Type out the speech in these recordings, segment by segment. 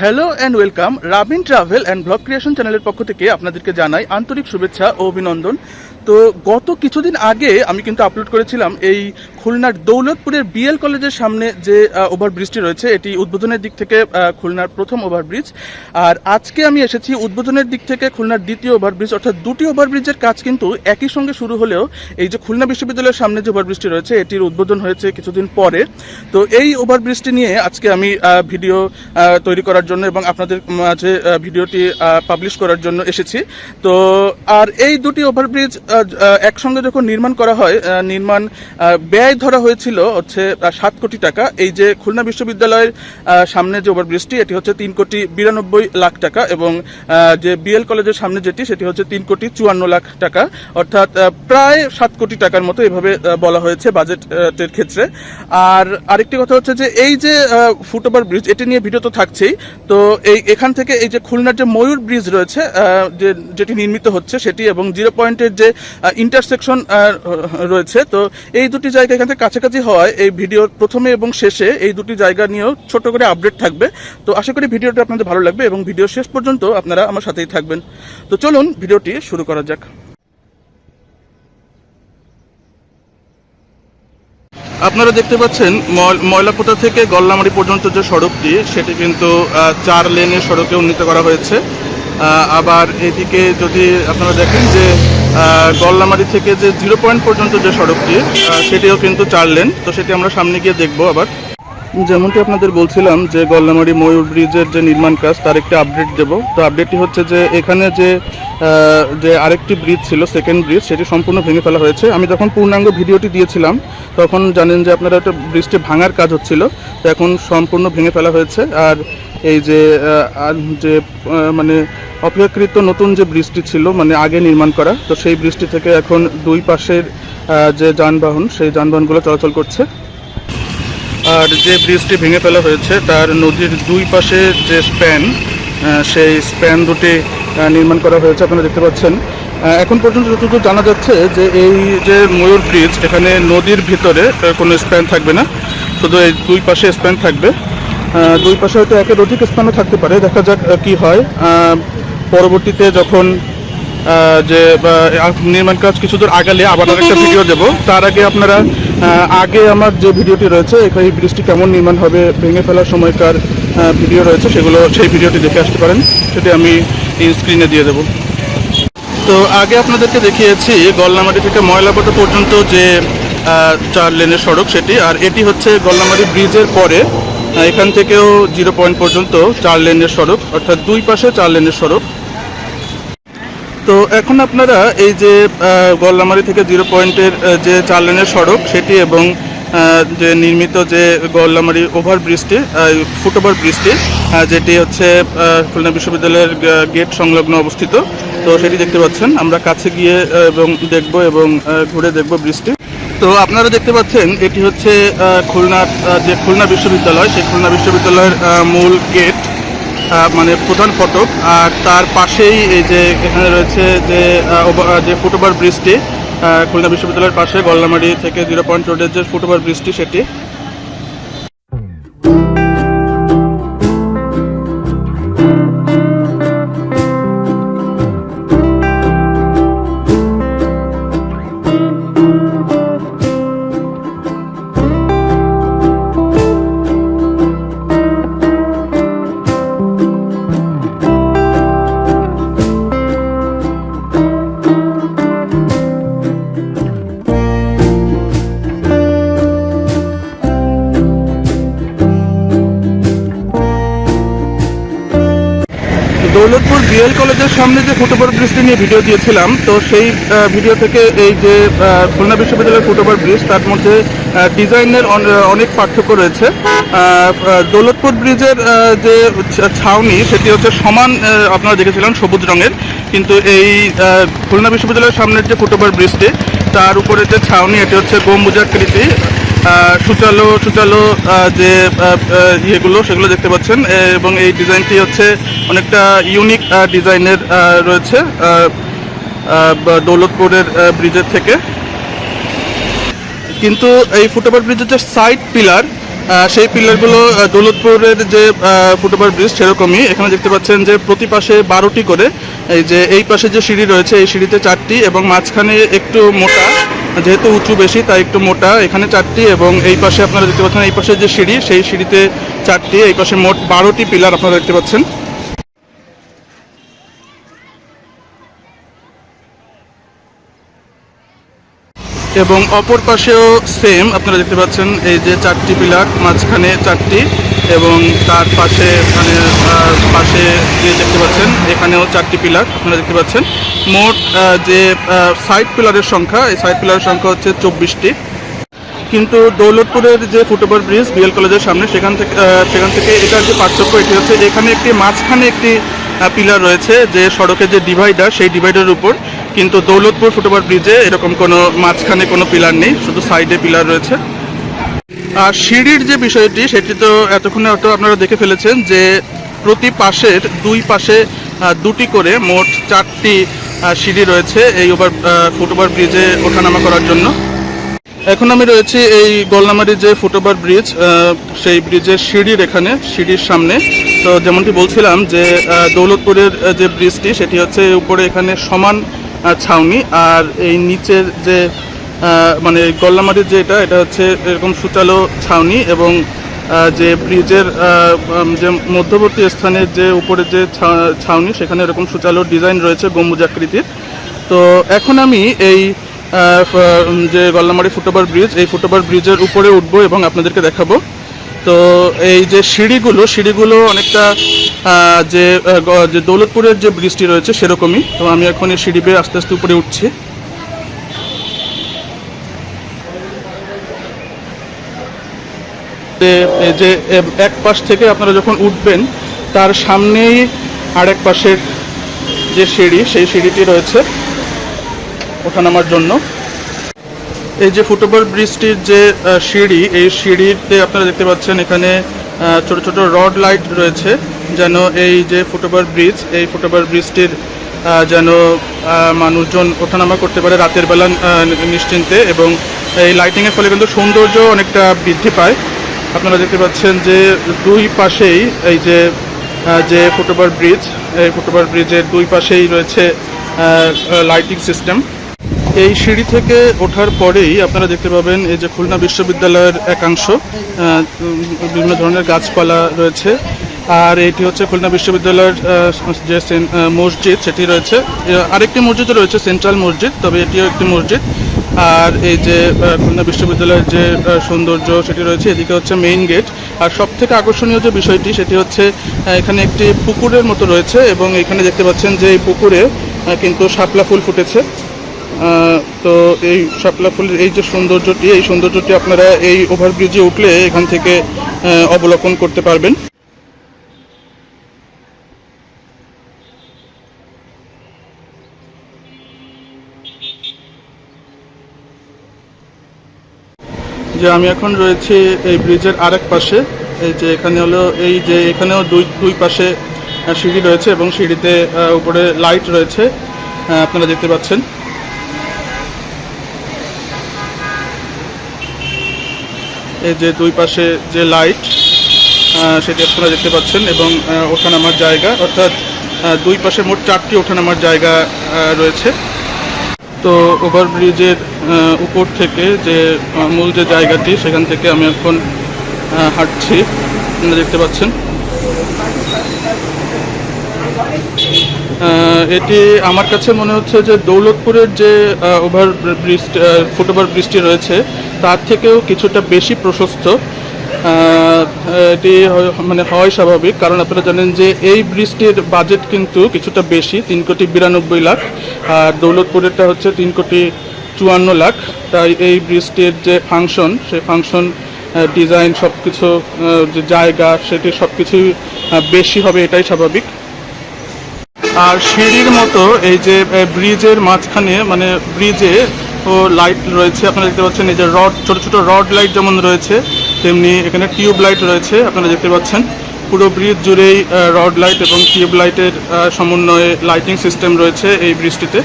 Hello and welcome Rabin travel and blog creation চ্যানেলের পক্ষ থেকে আপনাদেরকে জানাই আন্তরিক শুভেচ্ছা ও অভিনন্দন। তো গত কিছুদিন আগে আমি কিন্তু আপলোড করেছিলাম এই খুলনার দৌলতপুরের বিএল কলেজের সামনে যে ওভারব্রিজটি রয়েছে, এটি উদ্বোধনের দিক থেকে খুলনার প্রথম ওভারব্রিজ আর আজকে আমি এসেছি উদ্বোধনের দিক থেকে খুলনার দ্বিতীয় ওভারব্রিজ অর্থাৎ দুটি ওভারব্রিজের কাজ কিন্তু একই সঙ্গে শুরু হলেও এই যে খুলনা বিশ্ববিদ্যালয়ের সামনে যে ওভারব্রিজটি রয়েছে, এটির উদ্বোধন হয়েছে কিছুদিন পরে। তো এই ওভারব্রিজটি নিয়ে আজকে আমি ভিডিও তৈরি করার জন্য এবং আপনাদের মাঝে ভিডিওটি পাবলিশ করার জন্য এসেছি। তো, আর এই দুটি ওভারব্রিজ একসঙ্গে যখন নির্মাণ করা হয় নির্মাণ ব্যয় ধরা হয়েছিল হচ্ছে সাত কোটি টাকা। এই যে খুলনা বিশ্ববিদ্যালয়ের সামনে যে ওভারব্রিজটি, এটি হচ্ছে তিন কোটি বিরানব্বই লাখ টাকা এবং যে বিএল কলেজের সামনে যেটি, সেটি হচ্ছে তিন কোটি চুয়ান্ন লাখ টাকা। অর্থাৎ প্রায় সাত কোটি টাকার মতো এভাবে বলা হয়েছে বাজেটের ক্ষেত্রে। আর আরেকটি কথা হচ্ছে যে, এই যে ফুট ওভার ব্রিজ, এটি নিয়ে ভিডিও তো থাকছেই। তো এই, এখান থেকে এই যে খুলনার যে ময়ূর ব্রিজ রয়েছে যে, যেটি নির্মিত হচ্ছে সেটি এবং জিরো পয়েন্টের যে ইন্টারসেকশন রয়েছে। তো এই দুটি জায়গা এখান থেকে কাছাকাছি হওয়ায় এই ভিডিওর প্রথমে এবং শেষে এই দুটি জায়গা নিয়েও ছোট করে আপডেট থাকবে। তো আশা করি ভিডিওটা আপনাদের ভালো লাগবে এবং ভিডিও শেষ পর্যন্ত আপনারা আমার সাথেই থাকবেন। তো চলুন ভিডিওটি শুরু করা যাক। আপনারা দেখতে পাচ্ছেন ময়- ময়লাপোতা থেকে গল্লামারি পর্যন্ত যে সড়কটি, সেটি কিন্তু চার লেনের সড়কে উন্নীত করা হয়েছে। আবার এদিকে যদি আপনারা দেখেন যে গল্লামারি থেকে যে জিরো পয়েন্ট পর্যন্ত যে সড়কটি সেটিও কিন্তু চার লেন। তো সেটি আমরা সামনে গিয়ে দেখব আবার। যেমনটি আপনাদের বলছিলাম যে গল্লামারি ময়ূর ব্রিজের যে নির্মাণ কাজ, তার একটি আপডেট দেব। তো আপডেটটি হচ্ছে যে এখানে যে যে আরেকটি ব্রিজ ছিল সেকেন্ড ব্রিজ, সেটি সম্পূর্ণ ভেঙে ফেলা হয়েছে। আমি যখন পূর্ণাঙ্গ ভিডিওটি দিয়েছিলাম, তখন জানেন যে আপনারা একটা ব্রিজটি ভাঙার কাজ হচ্ছিল, তো এখন সম্পূর্ণ ভেঙে ফেলা হয়েছে। আর এই যে যে মানে অপেক্ষাকৃত নতুন যে ব্রিজটি ছিল মানে আগে নির্মাণ করা, তো সেই ব্রিজটি থেকে এখন দুই পাশের যে যানবাহন, সেই যানবাহনগুলো চলাচল করছে। আর যে ব্রিজটি ভেঙে ফেলা হয়েছে, তার নদীর দুই পাশে যে স্প্যান সেই স্প্যান দুটি নির্মাণ করা হয়েছে, আপনারা দেখতে পাচ্ছেন। এখন পর্যন্ত যতটুকু জানা যাচ্ছে যে এই যে ময়ূর ব্রিজ এখানে নদীর ভিতরে কোনো স্প্যান থাকবে না। শুধু এই দুই পাশে স্প্যান থাকবে। দুই পাশে হয়তো একের অধিক স্প্যানও থাকতে পারে। দেখা যাক কি হয়। পরবর্তীতে যখন যে নির্মাণ কাজ কিছু দূর আগালে আবার একটা ভিডিও দেব। তার আগে আপনারা আগে আমার যে ভিডিওটি রয়েছে এখানে এই ব্রিজটি কেমন নির্মাণ হবে ভেঙে ফেলার সময়কার ভিডিও রয়েছে সেগুলো সেই ভিডিওটি দেখে আসতে পারেন। সেটি আমি স্ক্রিনে দিয়ে দেবো। তো আগে আপনাদেরকে দেখিয়েছি গল্লামাটি থেকে ময়লাপোতা পর্যন্ত যে চার লেনের সড়ক সেটি আর এটি হচ্ছে গল্লামারি ব্রিজের পরে এখান থেকেও জিরো পয়েন্ট পর্যন্ত চার লেনের সড়ক, অর্থাৎ দুই পাশে চার লেনের সড়ক। তো এখন আপনারা এই যে গল্লামারি থেকে জিরো পয়েন্টের যে চার লেনের সড়ক, সেটি এবং যে নির্মিত যে গল্লামারি ওভার ব্রিজটি ফুট ওভার ব্রিজটি যেটি হচ্ছে খুলনা বিশ্ববিদ্যালয়ের গেট সংলগ্ন অবস্থিত। তো সেটি দেখতে পাচ্ছেন। আমরা কাছে গিয়ে এবং দেখব এবং ঘুরে দেখব ব্রিজটি। তো আপনারা দেখতে পাচ্ছেন, এটি হচ্ছে খুলনা খুলনার যে খুলনা বিশ্ববিদ্যালয়, সেই খুলনা বিশ্ববিদ্যালয়ের মূল গেট মানে প্রধান ফটক। আর তার পাশেই এই যে এখানে রয়েছে যে যে ফুটওভার ব্রিজটি খুলনা বিশ্ববিদ্যালয়ের পাশে গল্লামারি থেকে জিরো পয়েন্ট রোডের যে ফুটওভার ব্রিজটি, সেটি। দৌলতপুর বিএল কলেজের সামনে যে ফুটওভার ব্রিজটি নিয়ে ভিডিও দিয়েছিলাম, তো সেই ভিডিও থেকে এই যে খুলনা বিশ্ববিদ্যালয়ের ফুটওভার ব্রিজ, তার মধ্যে ডিজাইনের অনেক পার্থক্য রয়েছে। দৌলতপুর ব্রিজের যে ছাউনি, সেটি হচ্ছে সমান আপনারা দেখেছিলেন, সবুজ রঙের। কিন্তু এই খুলনা বিশ্ববিদ্যালয়ের সামনের যে ফুটওভার ব্রিজটি, তার উপরে যে ছাউনি, এটি হচ্ছে গম্বুজাকৃতি। সুচালো সুচালো যে ইয়েগুলো, সেগুলো দেখতে পাচ্ছেন। এবং এই ডিজাইনটি হচ্ছে অনেকটা ইউনিক ডিজাইনের রয়েছে দৌলতপুরের ব্রিজের থেকে। কিন্তু এই ফুটওভার ব্রিজের যে সাইড পিলার সেই পিলারগুলো দৌলতপুরের যে ফুটওভার ব্রিজ সেরকমই। এখানে দেখতে পাচ্ছেন যে, প্রতি পাশে বারোটি করে, এই যে, এই পাশে যে সিঁড়ি রয়েছে, এই সিঁড়িতে চারটি এবং মাঝখানে একটু মোটা যেহেতু উঁচু বেশি, তাই একটু মোটা। এখানে চারটি এবং এই পাশে আপনারা দেখতে পাচ্ছেন, এই পাশে যে সিঁড়ি, সেই সিঁড়িতে চারটি, এই পাশে মোট বারোটি পিলার আপনারা দেখতে পাচ্ছেন। এবং অপর পাশেও সেম আপনারা দেখতে পাচ্ছেন, এই যে চারটি পিলার, মাঝখানে চারটি। এবং তার পাশে মানে পাশে যে দেখতে পাচ্ছেন, এখানেও চারটি পিলার আপনারা দেখতে পাচ্ছেন। মোট যে সাইড পিলারের সংখ্যা, এই সাইড পিলারের সংখ্যা হচ্ছে চব্বিশটি। কিন্তু দৌলতপুরের যে ফুটওভার ব্রিজ, বিএল কলেজের সামনে, সেখান থেকে সেখান থেকে এটার যে পার্থক্য, এটি হচ্ছে এখানে একটি মাঝখানে একটি পিলার রয়েছে, যে সড়কের যে ডিভাইডার, সেই ডিভাইডারের উপর। কিন্তু দৌলতপুর ফুটওভার ব্রিজে এরকম কোনো মাঝখানে কোনো পিলার নেই, শুধু সাইডে পিলার রয়েছে। আর সিঁড়ির যে বিষয়টি, সেটি তো এতক্ষণে হয়তো আপনারা দেখে ফেলেছেন যে প্রতি পাশের দুই পাশে দুটি করে মোট চারটি সিঁড়ি রয়েছে এই ওভার ফুটওভার ব্রিজে ওঠানামা করার জন্য। এখন আমি রয়েছি এই গলনামারি যে ফুটওভার ব্রিজ সেই ব্রিজের সিঁড়ির এখানে, সিঁড়ির সামনে। তো যেমনটি বলছিলাম যে দৌলতপুরের যে ব্রিজটি, সেটি হচ্ছে উপরে এখানে সমান ছাউনি। আর এই নিচের যে মানে গল্লামারির যে এটা এটা হচ্ছে এরকম সুচালো ছাউনি এবং যে ব্রিজের যে মধ্যবর্তী স্থানের যে উপরে যে ছাউনি, সেখানে এরকম সুচালো ডিজাইন রয়েছে গম্বুজাকৃতির তো এখন আমি এই যে গল্লামারি ফুটওভার ব্রিজ, এই ফুটওভার ব্রিজের উপরে উঠবো এবং আপনাদেরকে দেখাবো। তো এই যে সিঁড়িগুলো সিঁড়িগুলো অনেকটা যে দৌলতপুরের যে ব্রিজটি রয়েছে সেরকমই। তো আমি এখন এই সিঁড়ি বেয়ে আস্তে আস্তে উপরে উঠছি। যে- এক পাশ থেকে আপনারা যখন উঠবেন, তার সামনেই আরেক পাশের যে সিঁড়ি, সেই সিঁড়িটি রয়েছে ওঠানামার জন্য। এই যে ফুটওভার ব্রিজটির যে সিঁড়ি, এই সিঁড়িতে আপনারা দেখতে পাচ্ছেন এখানে ছোট ছোট রড লাইট রয়েছে, যেন এই যে ফুটওভার ব্রিজ, এই ফুটওভার ব্রিজটির যেন মানুষজন ওঠানামা করতে পারে রাতের বেলা নিশ্চিন্তে এবং এই লাইটিংয়ের ফলে কিন্তু সৌন্দর্য অনেকটা বৃদ্ধি পায়। আপনারা দেখতে পাচ্ছেন যে দুই পাশেই এই যে যে ফুটওভার ব্রিজ, এই ফুটওভার ব্রিজের দুই পাশেই রয়েছে লাইটিং সিস্টেম এই সিঁড়ি থেকে ওঠার পরেই আপনারা দেখতে পাবেন এই যে খুলনা বিশ্ববিদ্যালয়ের একাংশ বিভিন্ন ধরনের গাছপালা রয়েছে। আর এটি হচ্ছে খুলনা বিশ্ববিদ্যালয়ের যে মসজিদ, সেটি রয়েছে। আরেকটি মসজিদও রয়েছে, সেন্ট্রাল মসজিদ, তবে এটিও একটি মসজিদ। আর এই যে খুলনা বিশ্ববিদ্যালয়ের যে সৌন্দর্য সেটি রয়েছে, এদিকে হচ্ছে মেইন গেট আর সব থেকে আকর্ষণীয় যে বিষয়টি, সেটি হচ্ছে এখানে একটি পুকুরের মতো রয়েছে এবং এখানে দেখতে পাচ্ছেন যে এই পুকুরে কিন্তু শাপলা ফুল ফুটেছে। তো এই শাপলা ফুলের এই যে সৌন্দর্যটি, এই সৌন্দর্যটি আপনারা এই ওভারব্রিজে উঠলে এখান থেকে অবলোকন করতে পারবেন। যে আমি এখন রয়েছি এই ব্রিজের আরেক পাশে। এই যে এখানে হলো, এই যে এখানেও দুই দুই পাশে সিঁড়ি রয়েছে এবং সিঁড়িতে উপরে লাইট রয়েছে। আপনারা দেখতে পাচ্ছেন। এই যে দুই পাশে যে লাইট সেটি আপনারা দেখতে পাচ্ছেন এবং ওঠানামার জায়গা, অর্থাৎ দুই পাশে মোট চারটি ওঠানামার জায়গা রয়েছে। তো ওভারব্রিজের উপর থেকে যে মূল যে জায়গাটি, সেখান থেকে আমি এখন হাঁটছি। আপনারা দেখতে পাচ্ছেন। এটি আমার কাছে মনে হচ্ছে যে দৌলতপুরের যে ওভার ব্রিজ ফুটওভার ব্রিজটি রয়েছে, তার থেকেও কিছুটা বেশি প্রশস্ত। এটি মানে হয় স্বাভাবিক, কারণ আপনারা জানেন যে এই ব্রিজটির বাজেট কিন্তু কিছুটা বেশি, তিন কোটি বিরানব্বই লাখ, আর দৌলতপুরেরটা হচ্ছে তিন কোটি চুয়ান্ন লাখ। তাই এই ব্রিজটির যে ফাংশন সেই ফাংশন ডিজাইন সব কিছু যে জায়গা, সেটি সব কিছুই বেশি হবে, এটাই স্বাভাবিক। আর সিঁড়ির মতো এই যে ব্রিজের মাঝখানে মানে ব্রিজে ও লাইট রয়েছে, আপনারা দেখতে পাচ্ছেন এই যে রড ছোট ছোট রড লাইট যেমন রয়েছে, তেমনি এখানে টিউব লাইট রয়েছে, আপনারা দেখতে পাচ্ছেন। পুরো ব্রিজ জুড়েই রড লাইট এবং টিউব লাইটের সমন্বয়ে লাইটিং সিস্টেম রয়েছে এই ব্রিজটিতে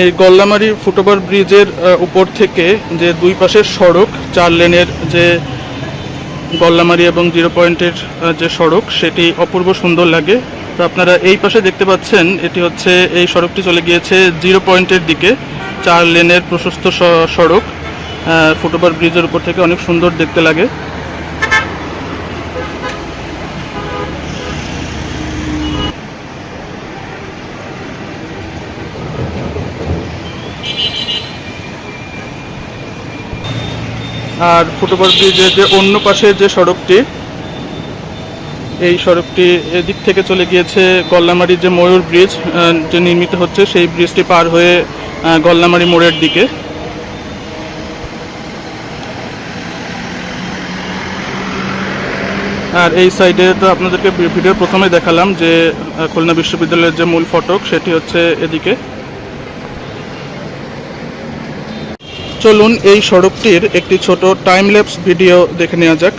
এই গল্লামারি ফুটওভার ব্রিজের উপর থেকে যে দুই পাশের সড়ক, চার লেনের যে গল্লামারি এবং জিরো পয়েন্টের যে সড়ক, সেটি অপূর্ব সুন্দর লাগে। তো আপনারা এই পাশে দেখতে পাচ্ছেন, এটি হচ্ছে এই সড়কটি চলে গিয়েছে জিরো পয়েন্টের দিকে, চার লেনের প্রশস্ত সড়ক। ফুটওভার ব্রিজের উপর থেকে অনেক সুন্দর দেখতে লাগে। আর ফুটওভার ব্রিজের যে অন্য পাশে যে সড়কটি, এই সড়কটি এদিক থেকে চলে গিয়েছে গল্লামারি যে ময়ূর ব্রিজ যে নির্মিত হচ্ছে, সেই ব্রিজটি পার হয়ে গল্লামারি মোড়ের দিকে। আর এই সাইডে তো আপনাদেরকে ভিডিও প্রথমে দেখালাম যে খুলনা বিশ্ববিদ্যালয়ের যে মূল ফটক, সেটি হচ্ছে এদিকে। চলুন এই সড়কটির একটি ছোট টাইম ভিডিও দেখে নেওয়া যাক।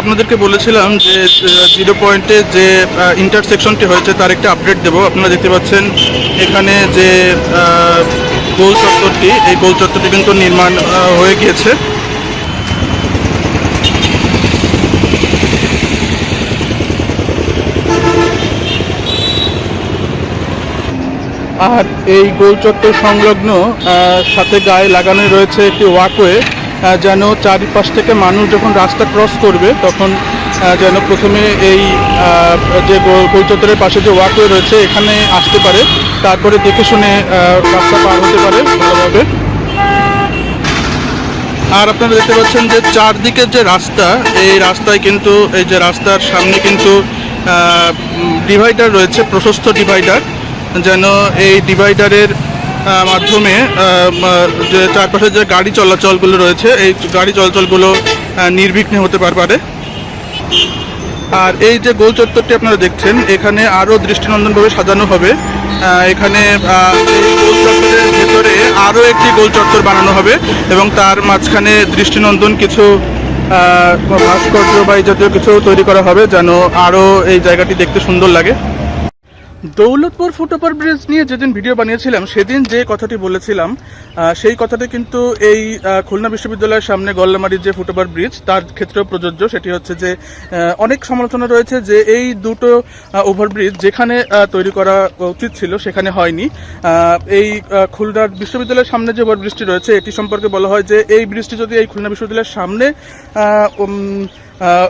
আপনাদেরকে বলেছিলাম যে জিরো পয়েন্টে যে ইন্টারসেকশনটি হয়েছে, তার একটা আপডেট দেবো। আপনারা দেখতে পাচ্ছেন এখানে যে গোল চত্বরটি, এই গোল চত্বরটি কিন্তু নির্মাণ হয়ে গিয়েছে। আর এই গোল চত্বর সংলগ্ন সাথে গায়ে লাগানো রয়েছে একটি ওয়াকওয়ে যেন চারিপাশ থেকে মানুষ যখন রাস্তা ক্রস করবে, তখন যেন প্রথমে এই যে গোল পাশে যে ওয়াকওয়ে রয়েছে, এখানে আসতে পারে। তারপরে দেখে শুনে রাস্তা পার হতে পারে ভালোভাবে। আর আপনারা দেখতে পাচ্ছেন যে চারদিকের যে রাস্তা, এই রাস্তায় কিন্তু, এই যে রাস্তার সামনে কিন্তু ডিভাইডার রয়েছে, প্রশস্ত ডিভাইডার যেন এই ডিভাইডারের মাধ্যমে যে চারপাশে যে গাড়ি চলাচলগুলো রয়েছে, এই গাড়ি চলাচলগুলো নির্বিঘ্নে হতে পারে আর এই যে গোল চত্বরটি আপনারা দেখছেন, এখানে আরও দৃষ্টিনন্দনভাবে সাজানো হবে। এখানে গোল চত্বরের ভেতরে আরও একটি গোল চত্বর বানানো হবে এবং তার মাঝখানে দৃষ্টিনন্দন কিছু ভাস্কর্য বা এই জাতীয় কিছু তৈরি করা হবে যেন আরও এই জায়গাটি দেখতে সুন্দর লাগে। দৌলতপুর ফুটওভার ব্রিজ নিয়ে যেদিন ভিডিও বানিয়েছিলাম সেদিন যে কথাটি বলেছিলাম সেই কথাটি কিন্তু এই খুলনা বিশ্ববিদ্যালয়ের সামনে গল্লামারির যে ফুটওভার ব্রিজ তার ক্ষেত্রেও প্রযোজ্য। সেটি হচ্ছে যে অনেক সমালোচনা রয়েছে যে এই দুটো ওভারব্রিজ যেখানে তৈরি করা উচিত ছিল সেখানে হয়নি। এই আহ, খুলনার বিশ্ববিদ্যালয়ের সামনে যে ওভারব্রিজটি রয়েছে এটি সম্পর্কে বলা হয় যে এই ব্রিজটি যদি এই খুলনা বিশ্ববিদ্যালয়ের সামনে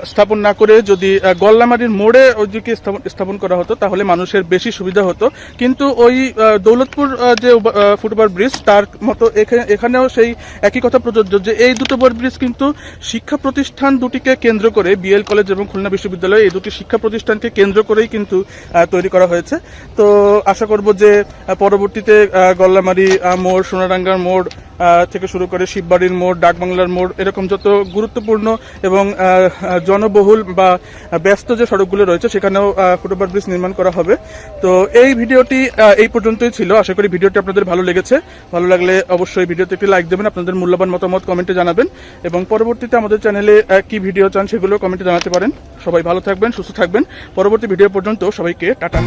স্থাপন না করে যদি গল্লামারির মোড়ে ওইদিকে স্থাপন করা হতো, তাহলে মানুষের বেশি সুবিধা হতো। কিন্তু ওই দৌলতপুর যে ফুটওভার ব্রিজ তার মতো এখা- এখানেও সেই একই কথা প্রযোজ্য যে, এই দুটো ওভার ব্রিজ কিন্তু শিক্ষা প্রতিষ্ঠান দুটিকে কেন্দ্র করে বিএল কলেজ এবং খুলনা বিশ্ববিদ্যালয়, এই দুটি শিক্ষা প্রতিষ্ঠানকে কেন্দ্র করেই কিন্তু তৈরি করা হয়েছে। তো আশা করব যে পরবর্তীতে গল্লামারি মোড় সোনারাঙ্গার মোড় থেকে শুরু করে শিববাড়ির মোড়, ডাকবাংলার মোড়, এরকম যত গুরুত্বপূর্ণ এবং জনবহুল বা ব্যস্ত যে সড়কগুলো রয়েছে, সেখানেও ফুটওভার ব্রিজ নির্মাণ করা হবে। তো এই ভিডিওটি এই পর্যন্তই ছিল। আশা করি ভিডিওটি আপনাদের ভালো লেগেছে। ভালো লাগলে অবশ্যই ভিডিওতে একটি লাইক দেবেন, আপনাদের মূল্যবান মতামত কমেন্টে জানাবেন এবং পরবর্তীতে আমাদের চ্যানেলে কি ভিডিও চান সেগুলো কমেন্টে জানাতে পারেন। সবাই ভালো থাকবেন, সুস্থ থাকবেন। পরবর্তী ভিডিও পর্যন্ত সবাইকে টাটা।